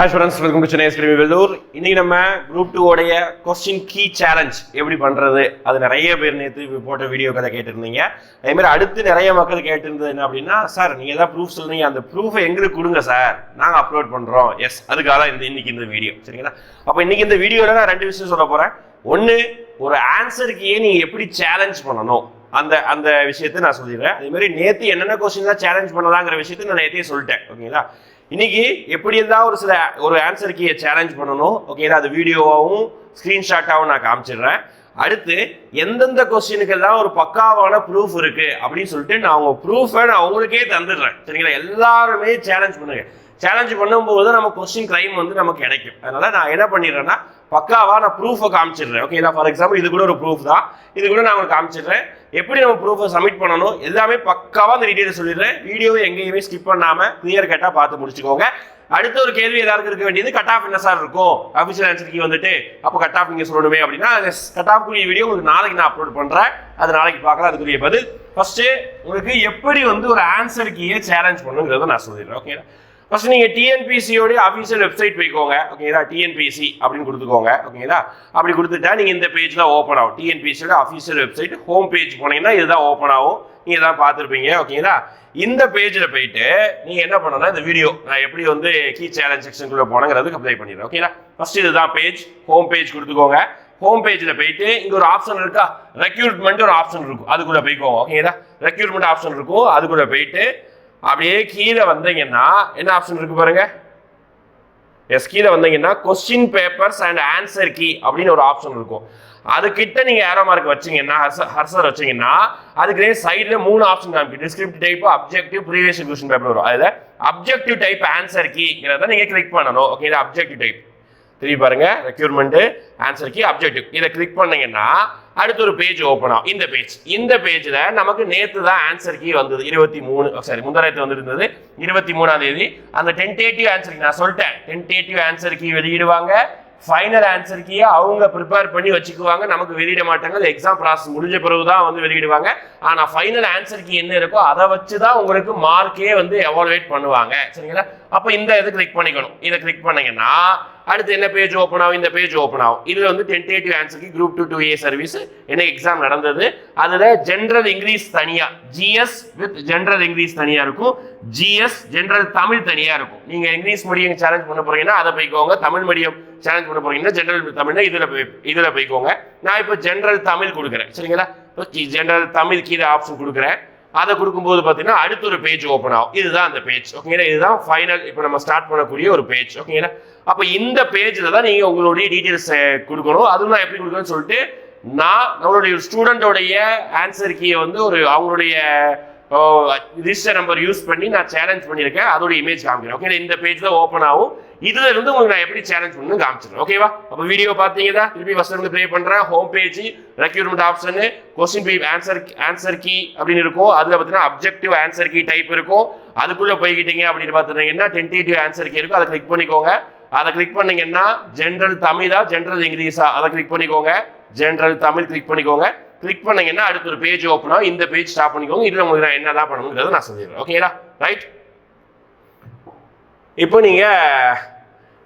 Hi students welcome to Chennai எஸ்கிரிமி Vellore இன்னைக்கு நம்ம group two உடைய கொஸ்டின் கீ சேலஞ்ச் எப்படி பண்றது? அது நிறைய பேர் நேற்று போட்ட வீடியோ கதை கேட்டிருந்தீங்க. அதே மாதிரி அடுத்து நிறைய மக்கள் கேட்டிருந்தது என்ன அப்படின்னா சார் நீங்க ஏதாவது ப்ரூஃப் சொல்றீங்க. அந்த ப்ரூஃபை எங்களுக்கு கொடுங்க சார் நாங்க அப்லோட் பண்றோம். எஸ் அதுக்காக தான் இந்த இன்னைக்கு இந்த வீடியோ சரிங்களா? அப்போ இன்னைக்கு இந்த வீடியோல நான் ரெண்டு விஷயம் சொல்ல போறேன். ஒன்று ஒரு ஆன்சருக்கு நீங்கள் எப்படி சேலஞ்ச் பண்ணணும்? அந்த அந்த விஷயத்தை நான் சொல்லிடுறேன். அதே மாதிரி நேற்று என்னென்ன கொஸ்டின் தான் சேலஞ்ச் பண்ணலாங்கிற விஷயத்தை நான் நேற்றே சொல்லிட்டேன். ஓகேங்களா? இன்னைக்கு எப்படி இருந்தால் ஒரு சில ஒரு ஆன்சர் கீயை சேலஞ்ச் பண்ணணும். ஓகேங்களா அது வீடியோவாகவும் ஸ்க்ரீன்ஷாட்டாகவும் நான் காமிச்சிடுறேன். அடுத்து எந்தெந்த கொஸ்டினுக்கெல்லாம் ஒரு பக்காவான ப்ரூஃப் இருக்குது அப்படின்னு சொல்லிட்டு நான் அவங்க ப்ரூஃபை நான் அவங்களுக்கே தந்துடுறேன். சரிங்களா? எல்லாருமே சேலஞ்ச் பண்ணுங்கள் சேலஞ்ச் பண்ணும்போது நம்ம கொஸ்டின் கிரைம் வந்து நமக்கு கிடைக்கும். அதனால நான் என்ன பண்ணிடுறேன்னா பக்காவா நான் ப்ரூஃபை காமிச்சிடுறேன். ஓகேங்களா ஃபார் எக்ஸாம்பிள் இது கூட ஒரு ப்ரூஃப் தான். இது கூட நான் உங்களுக்கு காமிச்சிடுறேன். எப்படி நம்ம ப்ரூஃபை சப்மிட் பண்ணணும் எல்லாமே பக்காவாக அந்த டீட்டெயில் சொல்லிடுறேன். வீடியோவை எங்கேயுமே ஸ்கிப் பண்ணாமல் கிளியர் கட்டாக பார்த்து முடிச்சுக்கோங்க. அடுத்த ஒரு கேள்வி எல்லாருக்கும் இருக்க வேண்டியது கட் ஆஃப் என்ன சார் இருக்கும்? அஃபிஷியல் ஆன்சர் கீ வந்துட்டு அப்போ கட் ஆஃப் நீங்கள் சொல்லணுமே அப்படின்னா கட் ஆஃப் கூடிய வீடியோ உங்களுக்கு நாளைக்கு நான் அப்லோட் பண்ணுறேன் அது நாளைக்கு பார்க்கலாம் அதுக்குரிய பதில். ஃபர்ஸ்ட் உங்களுக்கு எப்படி வந்து ஒரு ஆன்சர் கீயை சேலஞ்ச் பண்ணுங்கிறத நான் சொல்லிடுறேன். ஓகே ஃபர்ஸ்ட் நீங்கள் டிஎன்பிசியோடைய அஃபீஷியல் வெப்சைட் போய்க்கோங்க. ஓகேங்களா டிஎன்பிசி அப்படின்னு கொடுத்துக்கோங்க. ஓகேங்களா அப்படி கொடுத்துட்டா நீங்கள் இந்த பேஜ்ல ஓப்பன் ஆகும். டிஎன்பிசியோட அஃபீஷியல் வெப்சைட் ஹோம் பேஜ் போனீங்கன்னா இதுதான் ஓப்பன் ஆகும். நீங்கள் தான் பார்த்துருப்பீங்க. ஓகேங்களா இந்த பேஜில் போயிட்டு நீங்கள் என்ன பண்ணணும்னா இந்த வீடியோ நான் எப்படி வந்து கீ சேலஞ்ச் செக்ஷனுக்குள்ள போனங்கிறதுக்கு அப்ளை பண்ணிடுறேன். ஓகேங்களா ஃபர்ஸ்ட் இதுதான் பேஜ் ஹோம் பேஜ் கொடுத்துக்கோங்க. ஹோம் பேஜில் போயிட்டு இங்கே ஒரு ஆப்ஷன் இருக்கா? ரெக்யூட்மெண்ட் ஒரு ஆப்ஷன் இருக்கும். அதுக்குள்ளே போய்க்கோங்க. ஓகேங்களா ரெக்யூட்மெண்ட் ஆப்ஷன் இருக்கும். அதுக்குள்ளே போயிட்டு அப்படியே கீழே வந்தீங்கன்னா என்ன ஆப்ஷன் இருக்கு பாருங்க? எஸ் கீழே வந்தீங்கன்னா question papers and answer key அப்படின்னு ஒரு ஆப்ஷன் இருக்கும். அதுக்கிட்ட நீங்க ஏரோ மார்க் வச்சீங்கன்னா ஹர்சர் வச்சீங்கன்னா அதுக்கு சைடுல மூணு ஆப்ஷன் காமிக்கும். Descriptive type objective previous question paper வரும். அதுல அப்ஜெக்டிவ் டைப் ஆன்சர் கீங்கிறத நீங்க கிளிக் பண்ணணும். ஓகே இது அப்ஜெக்டிவ் டைப் திரும்பி பாருங்க. ரெக்யூர்மெண்ட் ஆன்சர் கீ அப்ஜெக்டிவ் இதை கிளிக் பண்ணீங்கன்னா அடுத்து ஒரு பேஜ் ஓப்பன் ஆகும். இந்த பேஜ் இந்த பேஜில் நமக்கு நேற்று தான் ஆன்சர் கீ வந்தது. இருபத்தி மூணு oh, சாரி முந்தானத்து வந்திருந்தது. இருபத்தி மூணாம் தேதி. அந்த டென்டேட்டிவ் ஆன்சர் கீ நான் சொல்லிட்டேன். டென்டேட்டிவ் ஆன்சர் கீ வெளியிடுவாங்க. ஃபைனல் ஆன்சர் கீயை அவங்க ப்ரிப்பேர் பண்ணி வச்சுக்குவாங்க. நமக்கு வெளியிட மாட்டாங்க. அது எக்ஸாம் ப்ராசஸ் முடிஞ்ச பிறகு தான் வந்து வெளியிடுவாங்க. ஆனால் ஃபைனல் ஆன்சர் கீ என்ன இருக்கோ அதை வச்சு தான் உங்களுக்கு மார்க்கே வந்து எவாலுவேட் பண்ணுவாங்க. சரிங்களா? அப்போ இந்த இது கிளிக் பண்ணிக்கணும். இதை கிளிக் பண்ணீங்கன்னா அடுத்து என்ன பேஜ் ஓப்பன் ஆகும்? இந்த பேஜ் ஓப்பன் ஆகும். இதில் வந்து tentative ஆன்சருக்கு group two two A service என்ன எக்ஸாம் நடந்தது? அதில் ஜென்ரல் இங்கிலீஷ் தனியாக ஜிஎஸ் வித் ஜென்ரல் இங்கிலீஷ் தனியாக இருக்கும். ஜிஎஸ் ஜென்ரல் தமிழ் தனியாக இருக்கும். நீங்கள் இங்கிலீஷ் மீடியம் சேலஞ்ச் பண்ண போகிறீங்கன்னா அதை போய்க்கோங்க. தமிழ் மீடியம் சேலஞ்ச் பண்ண போகிறீங்கன்னா ஜென்ரல் தமிழ்னா இதில் போய் இதில் போய்க்கோங்க. நான் இப்போ ஜென்ரல் தமிழ் கொடுக்குறேன். சரிங்களா? ஜென்ரல் தமிழ் கீழே ஆப்ஷன் கொடுக்குறேன். அதை கொடுக்கும்போது பார்த்தீங்கன்னா அடுத்த ஒரு பேஜ் ஓப்பன் ஆகும். இதுதான் அந்த பேஜ் ஓகேங்களா இதுதான் ஃபைனல் இப்போ நம்ம ஸ்டார்ட் பண்ணக்கூடிய ஒரு பேஜ் ஓகேங்களா அப்போ இந்த பேஜில் தான் நீங்கள் உங்களுடைய டீட்டெயில்ஸ் கொடுக்கணும். அதுவும் நான் எப்படி கொடுக்கணும்னு சொல்லிட்டு நான் நம்மளுடைய ஸ்டூடெண்டோடைய ஆன்சர் கீயை வந்து ஒரு அவங்களுடைய ரிஜிஸ்டர் நம்பர் யூஸ் பண்ணி நான் சேலஞ்ச் பண்ணியிருக்கேன். அதோட இமேஜ் காமிக்கிறேன். ஓகே இந்த பேஜ் தான் ஓப்பன் ஆகும். இதுல இருந்து உங்களுக்கு நான் எப்படி சேலஞ்ச் பண்ணு காமிச்சிடுறேன். ஓகேவா அப்போ வீடியோ பார்த்தீங்கன்னா திருப்பி ஃபஸ்ட் இருந்து ப்ளே பண்றேன் home page requirement option question B answer answer key அப்படின்னு இருக்கும். அதுல பார்த்தீங்கன்னா அப்ஜெக்டிவ் ஆன்சர் கீ டைப் இருக்கும். அதுக்குள்ள போய்கிட்டீங்க அப்படின்னு பார்த்துட்டீங்கன்னா டென்டேட்டிவ் ஆன்சர் கீ இருக்கும். அதை கிளிக் பண்ணிக்கோங்க. அதை கிளிக் பண்ணீங்கன்னா ஜென்ரல் தமிழா ஜென்ரல் இங்கிலீஷா அதை கிளிக் பண்ணிக்கோங்க. ஜென்ரல் தமிழ் கிளிக் பண்ணிக்கோங்க. கிளிக் பண்ணீங்கன்னா அடுத்த ஒரு பேஜ் ஓப்பன் ஆகும். இந்த பேஜ் ஸ்டாப் பண்ணிக்கோங்க. இதில் உங்களுக்கு நான் என்னதான் பண்ணணுங்கிறத நான் சொல்லிடுறேன். ஓகேங்களா ரைட் இப்போ நீங்க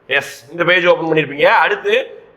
எஸ் இந்த பேஜ் ஓப்பன் பண்ணியிருப்பீங்க அடுத்து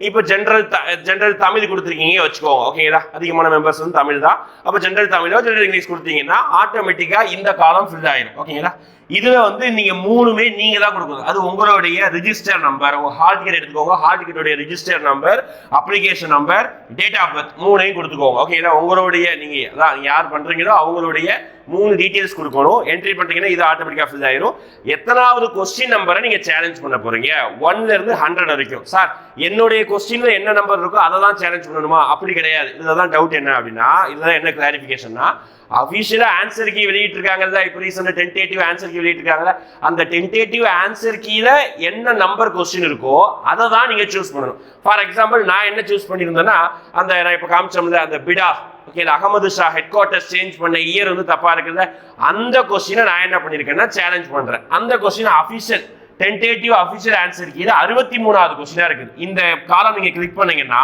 இப்போ ஜென்ரல் ஜென்ரல் தமிழ் கொடுத்துருக்கீங்க வச்சுக்கோங்க. ஓகேங்களா அதிகமான மெம்பர்ஸ் வந்து தமிழ் தான். அப்போ ஜென்ரல் தமிழோ ஜென்ரல் இங்கிலீஷ் கொடுத்தீங்கன்னா ஆட்டோமேட்டிக்கா இந்த காலம் ஃபில் ஆயிடும் ஓகேங்களா இதுல வந்து நீங்க மூணுமே நீங்க தான் கொடுக்கணும். அது உங்களுடைய ரிஜிஸ்டர் நம்பர் உங்க ஹால் டிக்கெட் எடுத்துக்கோங்க. Hall டிக்கெட்டுடைய register number application number date of birth மூணையும் கொடுத்துக்கோங்க. ஓகேங்களா உங்களுடைய நீங்க அதான் யார் பண்றீங்களோ அவங்களுடைய மூணு டீட்டெயில்ஸ் கொடுக்கணும். என்ட்ரி பண்ணுறீங்கன்னா இது ஆட்டோமேட்டிக்கா ஃபில் ஆயிரும். எத்தனாவது கொஸ்டின் நம்பரை நீங்க சேலஞ்ச் பண்ண போறீங்க? ஒன்ல இருந்து ஹண்ட்ரட் வரைக்கும். சார் என்னுடைய கொஸ்டின்ல என்ன நம்பர் இருக்கோ அதை தான் சேலஞ்ச் பண்ணணுமா? அப்படி கிடையாது. இதுதான் டவுட் என்ன அப்படின்னா இதுதான் என்ன கிளாரிபிகேஷன்னா அஃபிஷியலாக ஆன்சர் கீ வெளியிட்டு இருக்காங்கல்ல இப்போ ரீசெண்டாக டென்டேட்டிவ் ஆன்சர் கீ வெளியிட்டு இருக்காங்கல்ல அந்த டென்டேட்டிவ் ஆன்சர் கீழ என்ன நம்பர் கொஸ்டின் இருக்கோ அதை தான் நீங்கள் சூஸ் பண்ணணும். ஃபார் எக்ஸாம்பிள் நான் என்ன சூஸ் பண்ணியிருந்தேன்னா அந்த நான் இப்போ காமிச்சோம்ல அந்த Bidar okay Ahmad Shah headquarters change பண்ண இயர் வந்து தப்பாக இருக்குல்ல அந்த கொஸ்டினை நான் என்ன பண்ணியிருக்கேன்னா சேலஞ்ச் பண்ணுறேன் அந்த question official tentative official answer கீழே அறுபத்தி மூணாவது கொஸ்டினாக இருக்குது. இந்த காலம் நீங்கள் கிளிக் பண்ணீங்கன்னா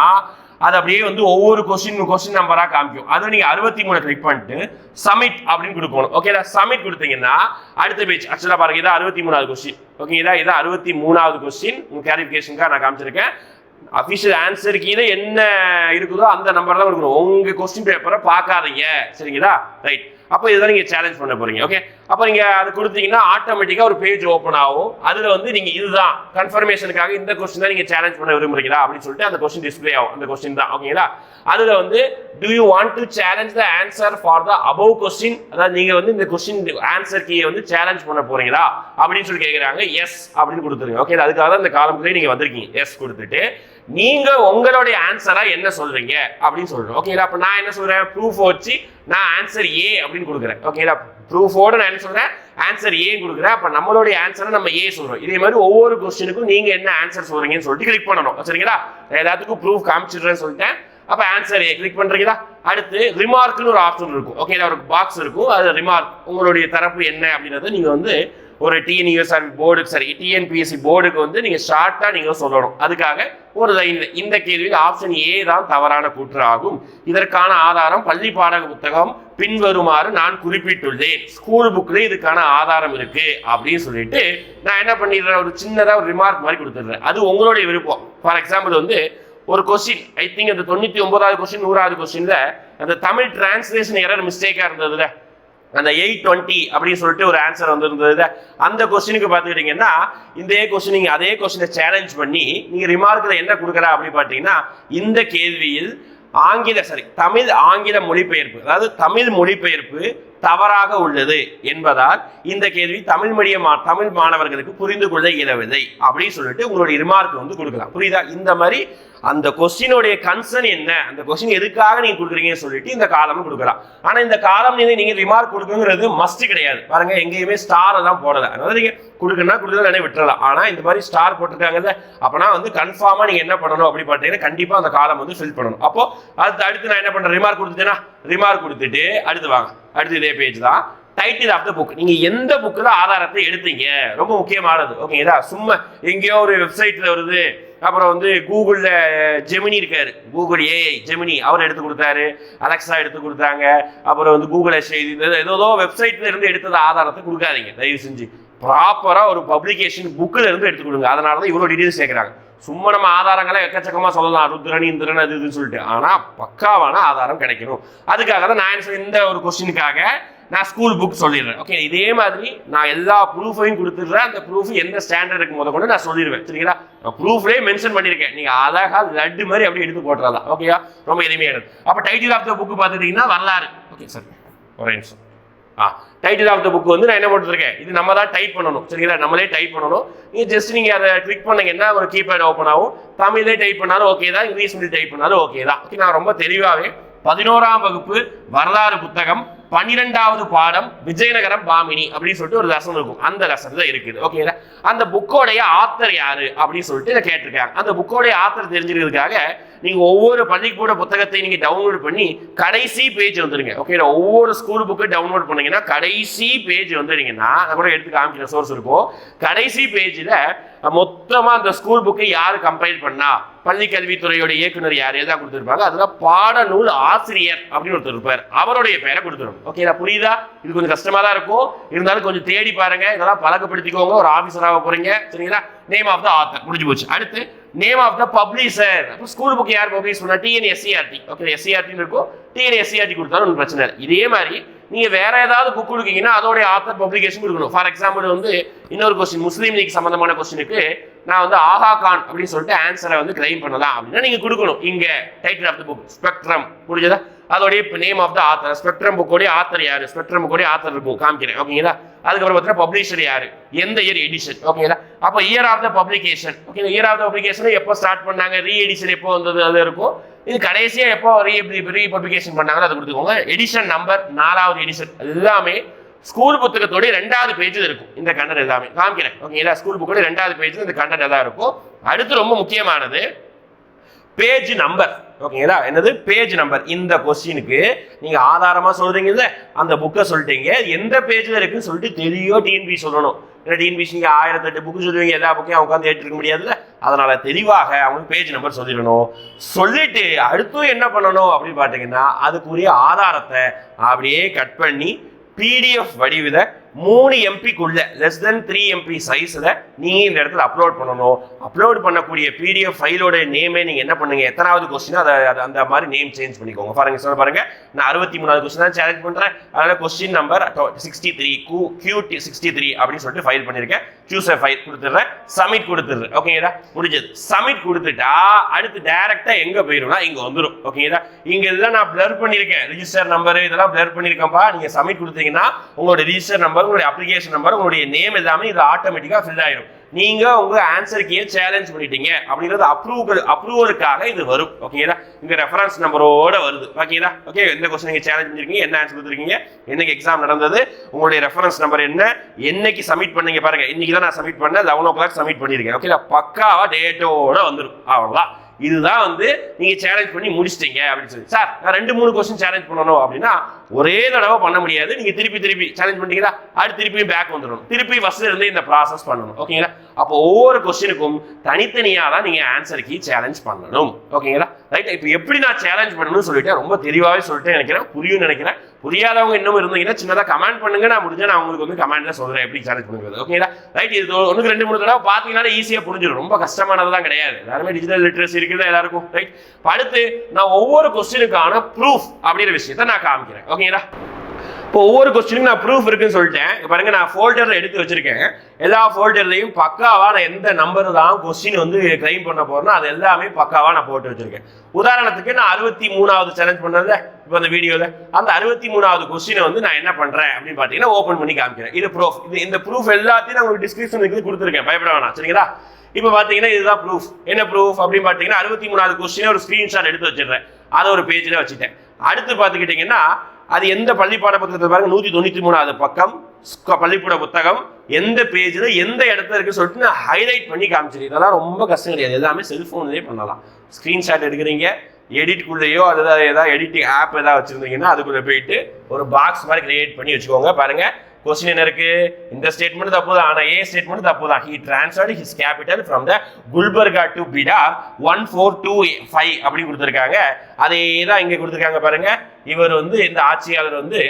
அது அப்படியே வந்து ஒவ்வொரு கொஸ்டின் கொஸ்டின் நம்பராக காமிக்கும். அதை நீங்கள் அறுபத்தி மூணு கிளிக் பண்ணிட்டு சமிட் அப்படின்னு கொடுக்கணும். ஓகேடா சமிட் கொடுத்தீங்கன்னா அடுத்த பேஜ் ஆக்சுவலாக பாருங்க இதான் அறுபத்தி மூணாவது கொஸ்டின் ஓகே இதா இதான் அறுபத்தி மூணாவது கொஸ்டின் உங்கள் கிளாரிபிகேஷனுக்காக நான் காமிச்சிருக்கேன். அஃபிஷியல் ஆன்சர் கீழே என்ன இருக்குதோ அந்த நம்பர் தான் கொடுக்கணும். உங்கள் கொஸ்டின் பேப்பரை பார்க்காதீங்க. சரிங்களா? ரைட் அப்போ இதை நீங்கள் சேலஞ்ச் பண்ண போறீங்க ஓகே அப்போ நீங்கள் அது கொடுத்தீங்கன்னா ஆட்டோமேட்டிக்காக ஒரு பேஜ் ஓப்பன் ஆகும். அதில் வந்து நீங்கள் இதுதான் கன்ஃபர்மேஷனுக்காக இந்த கொஸ்டின் தான் நீங்கள் சேலஞ்ச் பண்ண விரும்புறீங்களா அப்படின்னு சொல்லிட்டு அந்த கொஸ்டின் டிஸ்ப்ளே ஆகும். அந்த கொஸ்டின் தான் ஓகேங்களா அதில் வந்து do you want to challenge the answer for the above question அதாவது நீங்கள் வந்து இந்த கொஸ்டின் ஆன்சர் கீயை வந்து சேலஞ்ச் பண்ண போறீங்களா? அப்படின்னு சொல்லி கேட்குறாங்க எஸ் அப்படின்னு கொடுத்துருங்க ஓகே அதுக்காக தான் இந்த காலம்குள்ளே நீங்கள் வந்திருக்கீங்க எஸ் கொடுத்துட்டு. நீங்க உங்களுடைய ஆன்சரா என்ன சொல்றீங்க அப்படின்னு சொல்றோம். ஓகேங்களா அப்ப நான் என்ன சொல்றேன்? ப்ரூஃப் வச்சு நான் ஆன்சர் ஏ அப்படின்னு கொடுக்குறேன். ஓகேடா ப்ரூஃபோட நான் என்ன சொல்றேன்? ஆன்சர் ஏ கொடுக்குறேன். அப்ப நம்மளுடைய ஆன்சரை நம்ம ஏ சொல்றோம். இதே மாதிரி ஒவ்வொரு கொஸ்டினுக்கும் நீங்க என்ன ஆன்சர் சொல்றீங்கன்னு சொல்லிட்டு கிளிக் பண்ணணும். சரிங்களா? எல்லாத்துக்கும் ப்ரூஃப் காமிச்சிடுறேன்னு சொல்லிட்டேன். அப்ப ஆன்சர் ஏ கிளிக் பண்றீங்களா? அடுத்து ரிமார்க்னு ஒரு ஆப்ஷன் இருக்கும். ஓகே ஒரு பாக்ஸ் இருக்கும். அது ரிமார்க் உங்களுடைய தரப்பு என்ன அப்படின்றத நீங்க வந்து ஒரு டிஎன்யூஎஸ்ஆர்பி போர்டுக்கு சரி டிஎன்பிஎஸ்சி போர்டுக்கு வந்து நீங்கள் ஷார்ட்டாக நீங்கள் சொல்லணும். அதுக்காக ஒரு லைன் இந்த கேள்வியில் ஆப்ஷன் ஏ தான் தவறான கூற்று ஆகும். இதற்கான ஆதாரம் பள்ளி பாடக புத்தகம் பின்வருமாறு நான் குறிப்பிட்டுள்ளேன். ஸ்கூல் புக்கில் இதுக்கான ஆதாரம் இருக்கு அப்படின்னு சொல்லிட்டு நான் என்ன பண்ணிடுறேன்? ஒரு சின்னதாக ஒரு ரிமார்க் மாதிரி கொடுத்துட்றேன். அது உங்களுடைய விருப்பம். ஃபார் எக்ஸாம்பிள் வந்து ஒரு கொஸ்டின் ஐ திங்க் அந்த தொண்ணூற்றி ஒன்பதாவது கொஸ்டின் நூறாவது கொஸ்டினில் அந்த தமிழ் டிரான்ஸ்லேஷன் எரர் மிஸ்டேக்காக இருந்ததுல. அந்த எயிட் டுவெண்ட்டி அப்படின்னு சொல்லிட்டு ஒரு ஆன்சர் வந்துருந்தது. அந்த கொஸ்டினுக்கு பார்த்துக்கிட்டீங்கன்னா இந்த கொஸ்டின் நீங்கள் அதே கொஸ்டினை சேலஞ்ச் பண்ணி நீங்கள் ரிமார்க்கில் என்ன கொடுக்குறா அப்படின்னு பார்த்தீங்கன்னா இந்த கேள்வியில் ஆங்கில சரி தமிழ் ஆங்கில மொழிபெயர்ப்பு அதாவது தமிழ் மொழிபெயர்ப்பு தவறாக உள்ளது என்பதால் இந்த கேள்வி தமிழ் மொழிய மா தமிழ் மாணவர்களுக்கு புரிந்து கொள்ள இயலவில்லை அப்படின்னு சொல்லிட்டு உங்களுடைய ரிமார்க் வந்து கொடுக்கலாம். புரியுதா? இந்த மாதிரி அந்த கொஸ்டினுடைய கன்சர்ன் என்ன? அந்த கொஸ்டின் எதுக்காக நீங்க கொடுக்குறீங்கன்னு சொல்லிட்டு இந்த காலம் கொடுக்கலாம். ஆனா இந்த காலம் நீங்க நீங்க ரிமார்க் கொடுக்குங்கிறது மஸ்ட் கிடையாது. பாருங்க எங்கேயுமே ஸ்டார் எல்லாம் போடல. அதனால நீங்க கொடுக்கணும்னா கொடுக்கலாம் விட்டுறலாம். ஆனா இந்த மாதிரி ஸ்டார் போட்டிருக்காங்கல்ல அப்பனா வந்து கன்ஃபார்மா நீங்க என்ன பண்ணணும் அப்படி பார்த்தீங்கன்னா கண்டிப்பா அந்த காலம் வந்து ஃபில் பண்ணணும். அப்போ அது அடுத்து நான் என்ன பண்றேன்? ரிமார்க் கொடுத்துட்டேன்னா ரிமார்க் கொடுத்துட்டு அடுத்து வாங்க. அடுத்து இதே பேஜ் தான். டைட்டில் ஆஃப் த புக் நீங்க எந்த புக்கில் ஆதாரத்தை எடுத்தீங்க? ரொம்ப முக்கியமானது. ஓகேங்களா? சும்மா எங்கேயோ ஒரு வெப்சைட்ல வருது. அப்புறம் வந்து கூகுளில் ஜெமினி இருக்காரு. Google AI Gemini. அவர் எடுத்து கொடுத்தாரு. அலெக்ஸா எடுத்து கொடுத்தாங்க. அப்புறம் வந்து கூகுள் செய்தி ஏதோ வெப்சைட்ல இருந்து எடுத்தது ஆதாரத்தை கொடுக்காதீங்க. தயவு செஞ்சு. ப்ராப்பராக ஒரு பப்ளிகேஷன் புக்கில் இருந்து எடுத்து கொடுங்க. அதனால தான் இவ்வளோ டீடைல்ஸ் கேட்குறாங்க சும்மா நம்ம ஆதாரங்களை எக்கச்சக்கமாக சொல்லலாம். ருத்ரன் இந்திரன் அது இதுன்னு சொல்லிட்டு. ஆனால் பக்காவான ஆதாரம் கிடைக்கணும். அதுக்காக தான் நான் என்ன இந்த ஒரு கொஸ்டினுக்காக நான் ஸ்கூல் புக் சொல்லிடுறேன். ஓகே இதே மாதிரி நான் எல்லா ப்ரூஃபையும் கொடுத்துடுறேன். அந்த ப்ரூஃப் எந்த ஸ்டாண்டர்டுக்கு முத கொண்டு நான் சொல்லிடுவேன். சரிங்களா? நான் ப்ரூஃப்லேயே மென்ஷன் பண்ணியிருக்கேன். நீங்கள் அழகா லட்டு மாதிரி அப்படியே எடுத்து போட்டுறதா. ஓகேயா ரொம்ப எளிமையானது. அப்போ டைட்டில் ஆஃப் த புக் பார்த்துட்டீங்கன்னா வரலாறு. ஓகே சார் ஒரே நிமிஷம். Ah title of the book வந்து நான் என்ன போட்டுருக்கேன்? இது நம்ம தான் டைப் பண்ணணும். சரிங்களா? நம்மளே டைப் பண்ணணும். நீங்கள் ஜஸ்ட் நீங்கள் அதை கிளிக் பண்ணீங்கன்னா ஒரு கீபேட் ஓப்பன் ஆகும்? தமிழ்லேயே டைப் பண்ணாலும் ஓகே தான். இங்கிலீஷ் மீடியம் டைப் பண்ணாலும் ஓகே தான். ஓகே நான் ரொம்ப தெளிவாகவே பதினோராம் வகுப்பு வரலாறு புத்தகம் பன்னிரெண்டாவது பாடம் விஜயநகரம் பாமினி அப்படின்னு சொல்லிட்டு ஒரு லெசன் இருக்கும். அந்த லெசன் தான் இருக்குது. ஓகேங்களா அந்த புக்கோடைய ஆத்தர் யாரு? அப்படின்னு சொல்லிட்டு இதை கேட்டிருக்காங்க. அந்த புக்கோடைய ஆத்தர் தெரிஞ்சுக்கிறதுக்காக நீங்க ஒவ்வொரு பள்ளிக்கூட புத்தகத்தை நீங்க டவுன்லோட் பண்ணி கடைசி பேஜ் வந்துருங்க. ஓகே ஒவ்வொரு ஸ்கூல் புக்கு டவுன்லோட் பண்ணீங்கன்னா கடைசி பேஜ் வந்துடுங்கன்னா நான் கூட எடுத்து காமிக்கிற சோர்ஸ் இருக்கும். கடைசி பேஜில் மொத்தமா அந்த ஸ்கூல் புக்கு யார் கம்பைல் பண்ணா? பள்ளி கல்வித்துறையோட இயக்குனர் யார்? எதாவது கொடுத்துருப்பாங்க. அதெல்லாம் பாடநூல் ஆசிரியர் அப்படின்னு ஒருத்தர் இருப்பார். அவருடைய பெயரை கொடுத்துரும். ஓகே புரியுதா? இது கொஞ்சம் கஷ்டமா தான் இருக்கும். இருந்தாலும் கொஞ்சம் தேடி பாருங்க. இதெல்லாம் பழக்கப்படுத்திக்கோங்க. ஒரு ஆஃபீஸராக போறீங்க. சரிங்களா? நேம் ஆஃப் த ஆத்தர் முடிஞ்சு போச்சு. அடுத்து நேம் ஆஃப் த பப்ளிஷர் அப்போ ஸ்கூல் புக் யார் பப்ளிஷ் பண்ணா? டிஎன்எஸ்சிஆர்டி ஓகே எஸ்சிஆர்டின்னு இருக்கும். டிஎன்எஸ்சிஆர்டி கொடுத்தாலும் ஒன்றும் பிரச்சனை இல்லை. இதே மாதிரி நீங்கள் வேற ஏதாவது புக் கொடுக்கீங்கன்னா அதோடைய ஆத்தர் பப்ளிகேஷன் கொடுக்கணும். ஃபார் எக்ஸாம்பிள் வந்து இன்னொரு கொஸ்டின் முஸ்லீம் லீக் சம்மந்தமான கொஸ்டினுக்கு நான் வந்து ஆஹா கான் அப்படின்னு சொல்லிட்டு ஆன்சரை வந்து கிளைம் பண்ணலாம் அப்படின்னா நீங்கள் கொடுக்கணும். இங்கே title of the book Spectrum முடிஞ்சதா அதோடைய name of the author Spectrum புக்கோடைய author யாரு? ஸ்பெக்ட்ரம் புக்கோடைய ஆத்தர் இருக்கும். காமிக்கிறேன். ஓகேங்களா அதுக்கப்புறம் பார்த்தீங்கன்னா பப்ளிஷர் யாரு? எந்த இயர் எடிஷன் ஓகேங்களா அப்போ year of the publication okay year of the publication எப்போ ஸ்டார்ட் பண்ணாங்க? ரீ எடிஷன் எப்போ வந்தது? அது இருக்கும். இது கடைசியாக எப்போ ரீ ரீ பப்ளிகேஷன் பண்ணாங்களோ அதை கொடுத்துக்கோங்க. எடிஷன் நம்பர் நாலாவது எடிஷன் எல்லாமே ஸ்கூல் புத்தகத்தோட ரெண்டாவது பேஜில் இருக்கும். இந்த கண்டன் எல்லாமே. காமிக்கிறேன். ஓகேங்களா ஸ்கூல் புக்கோட ரெண்டாவது பேஜில் இந்த கண்டன் எல்லாம் இருக்கும். அடுத்து ரொம்ப முக்கியமானது பேஜ் நம்பர் ஓகேங்களா என்னது? பேஜ் நம்பர் இந்த கொஸ்டினுக்கு நீங்க ஆதாரமா சொல்றீங்கல்ல அந்த புக்கை சொல்லிட்டீங்க. எந்த பேஜ்ல இருக்குன்னு சொல்லிட்டு தெளிவா டிஎன்பி சொல்லணும். ஏன்னா டிஎன்பிசி நீங்க ஆயிரத்தி எட்டு புக்கு சொல்லுவீங்க. எல்லா புக்கையும் உட்காந்து ஏற்றிருக்க முடியாதுல்ல. அதனால தெளிவாக அவங்களுக்கு பேஜ் நம்பர் சொல்லிடணும். சொல்லிட்டு அடுத்து என்ன பண்ணணும் அப்படின்னு பார்த்தீங்கன்னா அதுக்குரிய ஆதாரத்தை அப்படியே கட் பண்ணி பிடிஎஃப் வடிவில மூணு எம்பிக்குள்ள லெஸ் தென் த்ரீ எம்பி சைஸில் நீங்கள் இந்த இடத்துல அப்லோட் பண்ணணும். அப்லோட் பண்ணக்கூடிய பிடிஎஃப் ஃபைலோட நேமே நீங்கள் என்ன பண்ணுங்க? எத்தனாவது கொஸ்டின் அதை அதை அந்த மாதிரி நேம் சேஞ்ச் பண்ணிக்கோங்க. பாருங்க சொல்ல பாருங்க. நான் அறுபத்தி மூணாவது கொஸ்டின் தான் சேலஞ்ச் பண்ணுறேன் அதனால் கொஸ்டின் நம்பர் சிக்ஸ்டி த்ரீ கூ கியூ சிக்ஸ்டி த்ரீ அப்படின்னு சொல்லிட்டு ஃபைல் பண்ணியிருக்கேன் சூஸ் ஃபைல் கொடுத்துட்றேன். சமிட் கொடுத்துட்றேன். ஓகேங்களா முடிஞ்சது. சமிட் கொடுத்துட்டா அடுத்து டேரெக்டாக எங்கே போயிரும்னா இங்கே வந்துடும் ஓகேங்களா இங்கே இதெல்லாம் நான் பிளர் பண்ணியிருக்கேன் ரிஜிஸ்டர் நம்பர் இதெல்லாம் பிளர் பண்ணியிருக்கேன்ப்பா நீங்கள் சமிட் கொடுத்தீங்கன்னா உங்களோட ரிஜிஸ்டர் நம்பர் உங்களுடைய அப்ளிகேஷன் நம்பர் உங்களுடைய நேம் எல்லாமே இது ஆட்டோமேட்டிக்காக ஃபில் ஆயிடும் நீங்க உங்க ஆன்சருக்கு ஏன் சேலஞ்ச் பண்ணிட்டீங்க? அப்படிங்கிறது அப்ரூவல் அப்ரூவலுக்காக இது வரும். ஓகேங்களா இங்க ரெஃபரன்ஸ் நம்பரோட வருது. ஓகேங்களா ஓகே எந்த கொஸ்டின் நீங்க சேலஞ்ச் பண்ணிருக்கீங்க? என்ன ஆன்சர் கொடுத்துருக்கீங்க? என்னைக்கு எக்ஸாம் நடந்தது? உங்களுடைய ரெஃபரன்ஸ் நம்பர் என்ன? என்னைக்கு சப்மிட் பண்ணீங்க பாருங்க. இன்னைக்கு தான் நான் சப்மிட் பண்ணேன். லெவன் ஓ கிளாக் சப்மிட் பண்ணிருக்கேன் ஓகேங்களா பக்காவா டேட்டோட வந்துடும் அவ்வளோதான் இதுதான் வந்து நீங்கள் சேலஞ்ச் பண்ணி முடிச்சிட்டீங்க அப்படின்னு சொல்லி. சார் நான் ரெண்டு மூணு கொஸ்டின் சேலஞ்ச் பண்ணணும் அப்படின்னா ஒரே தடவை பண்ண முடியாது. நீங்கள் திருப்பி திருப்பி சேலஞ்ச் பண்ணிட்டீங்களா? அடுத்து திருப்பி பேக் வந்துடணும். திருப்பி ஃபர்ஸ்ட்ல இருந்து இந்த ப்ராசஸ் பண்ணணும். ஓகேங்களா அப்போ ஒவ்வொரு கொஸ்டினுக்கும் தனித்தனியாக தான் நீங்கள் ஆன்சர் கீ சேலஞ்ச் பண்ணணும். ஓகேங்களா ரைட் இப்போ எப்படி நான் சேலஞ்ச் பண்ணணும்னு சொல்லிட்டு ரொம்ப தெளிவாகவே சொல்லிட்டு நினைக்கிறேன் புரியும் நினைக்கிறேன். புரியாதவங்க இன்னும் இருந்தீங்கன்னா சின்னதாக கமெண்ட் பண்ணுங்க நான் முடிஞ்சா நான் உங்களுக்கு வந்து கமெண்ட்ல சொல்றேன். எப்படி சேலஞ்ச் பண்ணுறது? ஓகேங்களா ரைட் இது ஒன்றுக்கு ரெண்டு மூணு தடவை பார்த்தீங்கன்னா ஈஸியாக புரிஞ்சிடும். ரொம்ப கஷ்டமானதெல்லாம் கிடையாது. எல்லாருமே டிஜிட்டல் லிட்ரஸி இருக்குது எல்லாருக்கும்? ரைட் அடுத்து நான் ஒவ்வொரு கொஸ்டினுக்கான ப்ரூஃப் அப்படிங்கிற விஷயத்த நான் காமிக்கிறேன். ஓகேங்களா இப்போ ஒவ்வொரு கொஸ்டினுக்கும் நான் ப்ரூஃப் இருக்குன்னு சொல்லிட்டேன். பாருங்க நான் ஃபோல்டரில் எடுத்து வச்சிருக்கேன். எல்லா ஃபோல்டர்லையும் பக்காவாக நான் எந்த நம்பர் தான் கொஸ்டின் வந்து கிளைம் பண்ண போறேன்னா அது எல்லாமே பக்காவாக நான் போட்டு வச்சிருக்கேன். உதாரணத்துக்கு நான் அறுபத்தி மூணாவது சேலஞ்ச் பண்ணது இப்போ அந்த வீடியோவில் அந்த அறுபத்தி மூணாவது கொஸ்டினை வந்து நான் என்ன பண்றேன் அப்படின்னு பார்த்தீங்கன்னா ஓப்பன் பண்ணி காமிக்கிறேன். இது ப்ரூஃப் இது இந்த ப்ரூஃப் எல்லாத்தையும் நான் உங்களுக்கு டிஸ்கிரிப்ஷனுக்கு கொடுத்துருக்கேன். பயப்பட வேணாம் சரிங்களா? இப்போ பார்த்தீங்கன்னா இதுதான் ப்ரூஃப் என்ன ப்ரூஃப் அப்படின்னு பார்த்தீங்கன்னா அறுபத்தி மூணாவது கொஸ்டின் ஒரு ஸ்க்ரீன்ஷாட் எடுத்து வச்சிடுறேன். அதை ஒரு பேஜில் வச்சுட்டேன். அடுத்து பார்த்துக்கிட்டிங்கன்னா அது எந்த பள்ளிப்பாட புத்தகத்தை புத்தகத்தில் பாருங்க? நூத்தி தொண்ணூத்தி மூணாவது பக்கம். ஸ்க- பள்ளிக்கூட புத்தகம். எந்த பேஜ்ல எந்த இடத்துல இருக்கு சொல்லிட்டு நான் ஹைலைட் பண்ணி காமிச்சிருக்கேன். இதெல்லாம் ரொம்ப கஷ்டம் கிடையாது. எல்லாமே செல்ஃபோன்லேயே பண்ணலாம். ஸ்கிரீன்ஷாட் எடுக்கிறீங்க எடிட்குள்ளேயோ அதுதான் ஏதாவது எடிட்டிங் ஆப் ஏதாவது வச்சிருந்தீங்கன்னா அதுக்குள்ள போயிட்டு ஒரு பாக்ஸ் மாதிரி கிரியேட் பண்ணி வச்சுக்கோங்க. பாருங்க கொஸ்டின் என்ன இருக்கு? இந்த ஸ்டேட்மெண்ட் தப்பு தான் ஆனா ஏ ஸ்டேட்மெண்ட் தப்பு தான் he transferred his capital from the Gulbarga to Bidar one four two five அப்படி கொடுத்துருக்காங்க. அதே தான் இங்கே கொடுத்துருக்காங்க பாருங்க. இவர் வந்து இந்த ஆட்சியாளர் வந்து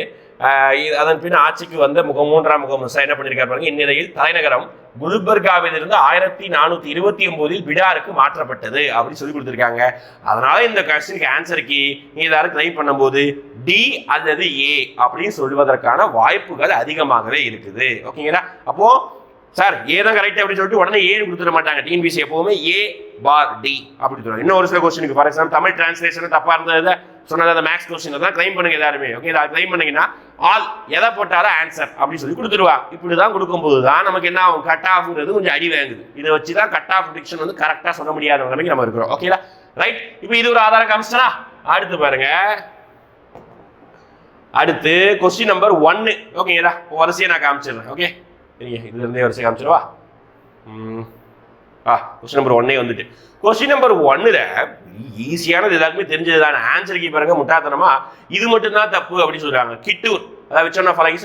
அதன் பின் ஆட்சிக்கு வந்த முகம் மூன்றாம் முகம் என்ன பண்ணியிருக்காரு பாருங்க? இந்நிலையில் தலைநகரம் குல்பர்காவிலிருந்து ஆயிரத்தி நானூத்தி இருபத்தி ஒன்பதில் பிடாருக்கு மாற்றப்பட்டது அப்படின்னு சொல்லி கொடுத்துருக்காங்க. அதனால இந்த கொஸ்டினுக்கு ஆன்சருக்கு நீங்க ட்ரை கிளைம் பண்ணும்போது டி அல்லது ஏ அப்படின்னு சொல்வதற்கான வாய்ப்புகள் அதிகமாகவே இருக்குது. ஓகேங்களா அப்போ சார் ஏ தான் கரெக்ட் அப்படின்னு சொல்லிட்டு உடனே ஏ கொடுத்துட மாட்டாங்க. டிஎன்பிசி எப்பவுமே ஏ பார் டி அப்படி சொல்லுவாங்க. இன்னும் ஒரு சில கொஸ்டினுக்கு ஃபார் எக்ஸாம்பிள் தமிழ் டிரான்ஸ்லேஷன் தப்பா இருந்தது. சொன்னது அந்த மேக்ஸ் கொஸ்டின் தான் கிளைம் பண்ணுங்க எல்லாருமே. ஓகே அதை கிளைம் பண்ணீங்கன்னா ஆல் எதை போட்டாலும் ஆன்சர் அப்படின்னு சொல்லி கொடுத்துருவா. இப்படி தான் கொடுக்கும்போது தான் நமக்கு என்ன ஆகும்? கட் ஆஃப்ங்கிறது கொஞ்சம் அடி வாங்குது. இதை வச்சு தான் கட் ஆஃப் டிக்ஷன் வந்து கரெக்டாக சொல்ல முடியாத நிலைமைக்கு நம்ம இருக்கிறோம். ஓகேங்களா ரைட் இப்போ இது ஒரு ஆதாரம் காமிச்சனா அடுத்து பாருங்க. அடுத்து கொஸ்டின் நம்பர் ஒன்னு ஓகேங்களா வரிசையை நான் காமிச்சிடுறேன். ஓகே சரிங்க இதுல இருந்தே காமிச்சிடுவா? ம். ஆ கொஸ்டின் நம்பர் ஒன்னே வந்துட்டு. கொஸ்டின் நம்பர் ஒன்னில் ஈஸியானது எல்லாருக்குமே தெரிஞ்சது தானே ஆன்சர் கீப்பருங்க பாருங்க முட்டாத்தனமா இது மட்டும்தான் தப்பு அப்படின்னு சொல்றாங்க. கிட்டூர் அதாவது விச் ஒன் ஆஃப் அலைஸ்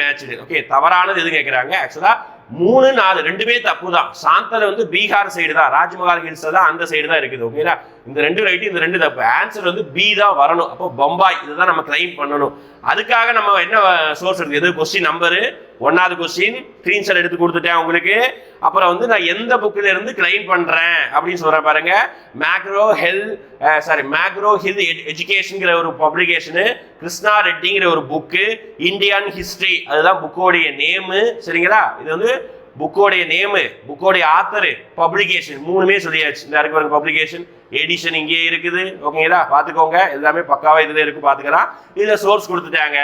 மேட்ச்சு ஓகே தவறானது எது கேட்குறாங்க ஆக்சுவலாக மூணு நாலு ரெண்டுமே தப்பு தான் சாந்தல வந்து பீகார் சைடு தான் ராஜ்மஹால் ஹில்ஸ் தான் அந்த சைடு தான் இருக்குது. ஓகேங்களா இந்த ரெண்டு ரைட்டு இந்த ரெண்டு தப்பு. ஆன்சர் வந்து பி தான் வரணும். அப்போ பம்பாய் இதுதான் நம்ம கிளைம் பண்ணணும். அதுக்காக நம்ம என்ன சோர்ஸ் இருக்குது எது? கொஸ்டின் நம்பரு ஒன்னாவது கொஸ்டின் ஸ்கிரீன்ஷாட் எடுத்து கொடுத்துட்டேன் உங்களுக்கு. அப்புறம் வந்து நான் எந்த புக்கில் இருந்து கிளைம் பண்ணுறேன் அப்படின்னு சொல்கிறேன் பாருங்க. McGraw hell sorry McGraw Hill எஜுகேஷனுங்கிற ஒரு பப்ளிகேஷனு கிருஷ்ணா ரெட்டிங்கிற ஒரு புக்கு இந்தியன் ஹிஸ்ட்ரி அதுதான் புக்கோடைய நேமு சரிங்களா? இது வந்து புக்கோடைய நேமு புக்கோடைய ஆத்தரு பப்ளிகேஷன் மூணுமே சொல்லியாச்சு. இந்த இருக்கு பப்ளிகேஷன் எடிஷன் இங்கேயே இருக்குது. ஓகேங்களா பார்த்துக்கோங்க. எல்லாமே பக்காவாக இதில் இருக்கு பார்த்துக்கலாம். இதில் சோர்ஸ் கொடுத்துட்டாங்க.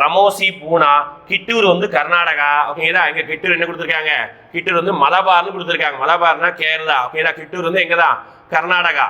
ரமோசி பூனா கிட்டூர் வந்து கர்நாடகா. ஓகேங்களா இங்கே கிட்டூர் என்ன கொடுத்துருக்காங்க? கிட்டூர் வந்து மலபார்னு கொடுத்துருக்காங்க. மலபார்னா கேரளா. ஓகேங்களா கிட்டூர் வந்து எங்கே தான் கர்நாடகா.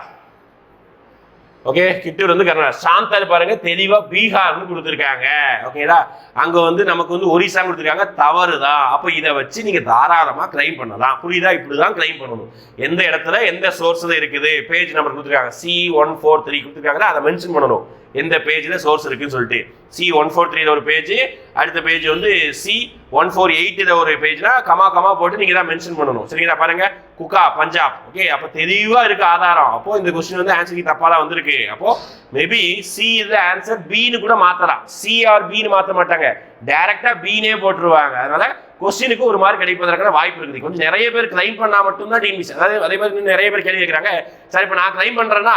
ஓகே கிட்டூர் வந்து கர்நாடகா. சாந்தால் பாருங்க தெளிவா பீகார்னு கொடுத்துருக்காங்க. ஓகேடா அங்க வந்து நமக்கு வந்து ஒரிசா கொடுத்துருக்காங்க. தவறு தான். அப்போ இதை வச்சு நீங்க தாராளமா கிளைம் பண்ணலாம். புரியுதா? இப்படிதான் கிளைம் பண்ணணும். எந்த இடத்துல எந்த சோர்ஸ்ல இருக்குது? பேஜ் நம்பர் கொடுத்துருக்காங்க. சி ஒன் ஃபோர் த்ரீ கொடுத்துருக்காங்களா அதை மென்ஷன் பண்ணணும். எந்த பேஜில் சோர்ஸ் இருக்குன்னு சொல்லிட்டு. சி ஒன் ஃபோர் த்ரீல ஒரு பேஜ் அடுத்த பேஜ் வந்து சி ஒன் ஃபோர் எயிட்டில் ஒரு பேஜ்னா கமா கமா போட்டு நீங்கள் தான் மென்ஷன் பண்ணணும். சரிங்களா? பாருங்க. குக்கா பஞ்சாப். ஓகே அப்போ தெளிவாக இருக்கு ஆதாரம். அப்போ இந்த கொஸ்டின் வந்து ஆன்சருக்கு தப்பாக தான் வந்திருக்கு. அப்போ மேபி சி இதில் ஆன்சர் பின்னு கூட மாற்றலாம் சி ஆர் பின்னு மாற்ற மாட்டாங்க. டைரக்டா பீனே போட்டுருவாங்க. அதனால கொஸ்டினுக்கு ஒரு மார்க் கிடைப்பதற்கான வாய்ப்பு இருக்குது. கொஞ்சம் நிறைய பேர் கிளைம் பண்ணா மட்டும்தான் டிஎன்பிசி அதாவது அதே மாதிரி நிறைய பேர் கேள்வி கேட்குறாங்க சார் இப்போ நான் கிளைம் பண்றேன்னா